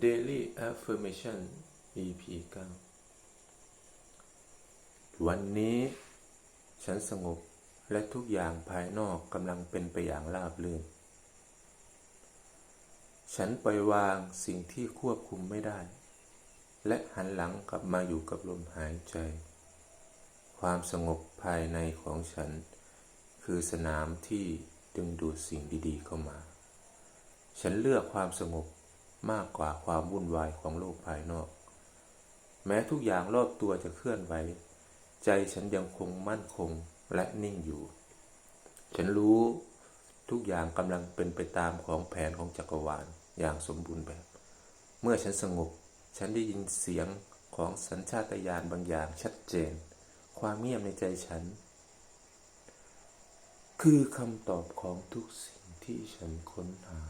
Daily Affirmation EP 9วันนี้ ฉันสงบและทุกอย่างภายนอกกำลังเป็นไปอย่างราบรื่น ฉันปล่อยวางสิ่งที่ควบคุมไม่ได้ และหันหลังกลับมาอยู่กับลมหายใจ ความสงบภายในของฉัน คือสนามที่ดึงดูดสิ่งดีๆเข้ามา ฉันเลือกความสงบ มากกว่าความวุ่นวายของโลกภายนอก แม้ทุกอย่างรอบตัวจะเคลื่อนไหว ใจฉันยังคงมั่นคงและนิ่งอยู่ ฉันรู้ทุกอย่างกำลังเป็นไปตามของแผนของจักรวาลอย่างสมบูรณ์แบบ เมื่อฉันสงบ ฉันได้ยินเสียงของสัญชาตญาณบางอย่างชัดเจน ความเงียบในใจฉัน คือคำตอบของทุกสิ่งที่ฉันค้นหา